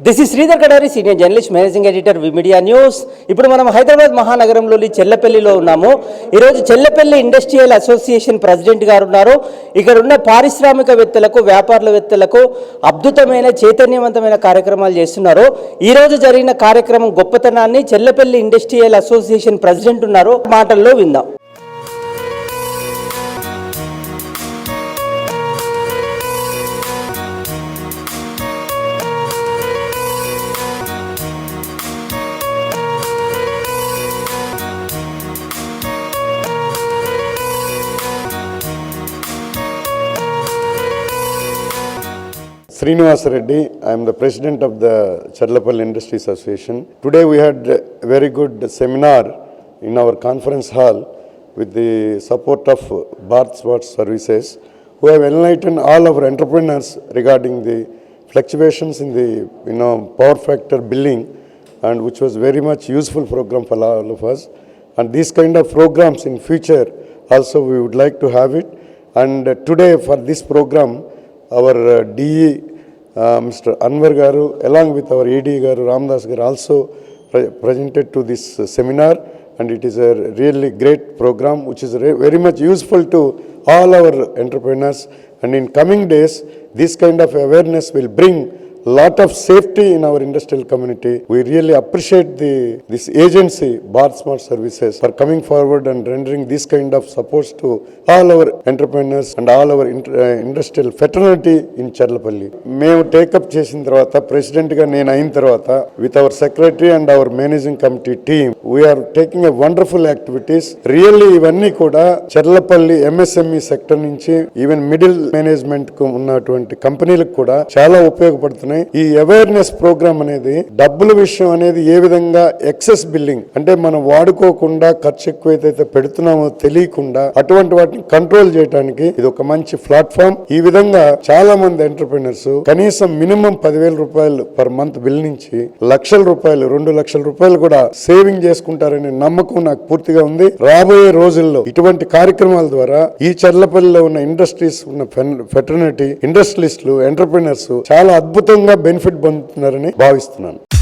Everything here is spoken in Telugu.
This is Sridhar Kadari senior journalist managing editor V media news ఇప్పుడు మనం హైదరాబాద్ మహానగరంలోని చెల్లపల్లిలో ఉన్నాము. ఈరోజు చెల్లపల్లి ఇండస్ట్రియల్ అసోసియేషన్ ప్రెసిడెంట్ గారు ఉన్నారు. ఇక్కడ ఉన్న పారిశ్రామికవేత్తలకు వ్యాపారవేత్తలకు అద్భుతమైన చైతన్యవంతమైన కార్యక్రమాలు చేస్తున్నారు. ఈ రోజు జరిగిన కార్యక్రమం గొప్పతనాన్ని చెల్లపల్లి ఇండస్ట్రియల్ అసోసియేషన్ ప్రెసిడెంట్ ఉన్నారు. మాటల్లో విందాం. Srinivas Reddy, I am the president of the Charlapalli Industries Association. Today we had a very good seminar in our conference hall with the support of Bharat Swat Services, who have enlightened all our entrepreneurs regarding the fluctuations in the you know power factor billing, and which was very much useful program for all of us. And these kind of programs in future also we would like to have it. And today for this program, our uh, DE, uh, Mr. Anwar Garu, along with our AD Garu, Ramdas Garu, also pre- presented to this uh, seminar, and it is a really great program which is very much useful to all our entrepreneurs. And in coming days, this kind of awareness will bring lot of safety in our industrial community we really appreciate the this agency Bharat smart services for coming forward and rendering this kind of supports to all our entrepreneurs and all our industrial fraternity in Cherlapally మేము టేకప్ చేసిన తర్వాత ప్రెసిడెంట్గా నేను అయిన తర్వాత with our secretary and our managing committee team we are taking a wonderful activities really ఇవన్నీ కూడా చర్లపల్లి ఎంఎస్ఎంఈ సెక్టర్ నుంచి ఈవెన్ మిడిల్ మేనేజ్మెంట్కు ఉన్నటువంటి కంపెనీలకు కూడా చాలా ఉపయోగపడుతున్నాయి. ఈ అవేర్నెస్ ప్రోగ్రామ్ అనేది డబ్బుల విషయం అనేది ఏ విధంగా ఎక్సెస్ బిల్లింగ్ అంటే మనం వాడుకోకుండా ఖర్చు ఎక్కువైతే పెడుతున్నామో తెలియకుండా అటువంటి వాటిని కంట్రోల్ చేయడానికి ఇది ఒక మంచి ప్లాట్ఫామ్ ఈ విధంగా చాలా మంది ఎంటర్ప్రినర్స్ కనీసం మినిమం పదివేల రూపాయలు పర్ మంత్ బిల్ నుంచి లక్షల రూపాయలు రెండు లక్షల రూపాయలు కూడా సేవింగ్ చేసుకుంటారనే నమ్మకం నాకు పూర్తిగా ఉంది. రాబోయే రోజుల్లో ఇటువంటి కార్యక్రమాల ద్వారా ఈ చర్లపల్లిలో ఉన్న ఇండస్ట్రీస్ ఉన్న ఫెటర్నిటీ ఇండస్ట్రియలిస్టులు ఎంటర్ప్రినర్స్ చాలా అద్భుతంగా బెనిఫిట్ పొందుతున్నారని భావిస్తున్నాను.